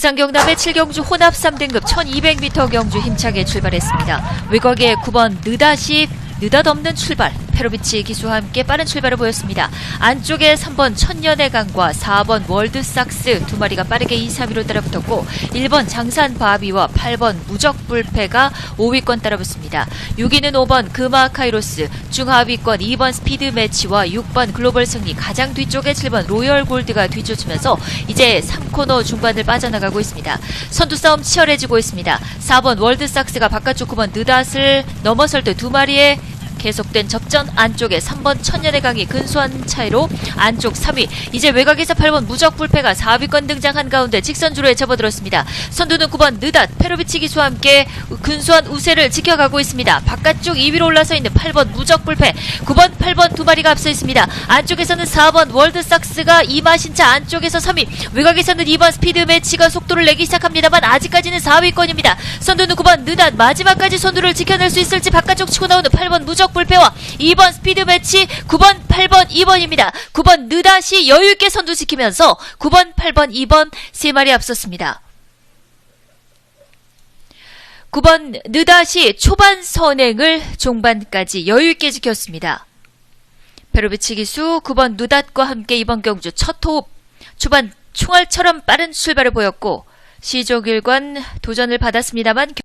부산 경남의 7경주 혼합 3등급 1200m 경주 힘차게 출발했습니다. 외곽에 9번 느닷이 느닷없는 출발, 페로비치 기수와 함께 빠른 출발을 보였습니다. 안쪽에 3번 천년의 강과 4번 월드삭스 두 마리가 빠르게 2, 3위로 따라붙었고 1번 장산 바비와 8번 무적불패가 5위권 따라붙습니다. 6위는 5번 금화 카이로스, 중하위권 2번 스피드 매치와 6번 글로벌 승리 가장 뒤쪽에 7번 로열 골드가 뒤쫓으면서 이제 3코너 중반을 빠져나가고 있습니다. 선두 싸움 치열해지고 있습니다. 4번 월드삭스가 바깥쪽 9번 느닷을 넘어설 때 두 마리의 계속된 접전 안쪽에 3번 천년의 강이 근소한 차이로 안쪽 3위 이제 외곽에서 8번 무적불패가 4위권 등장 한 가운데 직선주로에 접어들었습니다. 선두는 9번 느닷 페로비치 기수와 함께 근소한 우세를 지켜가고 있습니다. 바깥쪽 2위로 올라서 있는 8번 무적불패 9번 8번 두 마리가 앞서 있습니다. 안쪽에서는 4번 월드삭스가 이마신차 안쪽에서 3위 외곽에서는 2번 스피드 매치가 속도를 내기 시작합니다만 아직까지는 4위권입니다. 선두는 9번 느닷 마지막까지 선두를 지켜낼 수 있을지 바깥쪽 치고 나오는 8번 무적 불패와 2번 스피드 매치 9번 8번 2번입니다. 9번 느닷이 여유있게 선두 지키면서 9번 8번 2번 세 마리 앞섰습니다. 9번 느닷이 초반 선행을 종반까지 여유있게 지켰습니다. 베로비치 기수 9번 누닷과 함께 이번 경주 첫 호흡 초반 총알처럼 빠른 출발을 보였고 시종일관 도전을 받았습니다만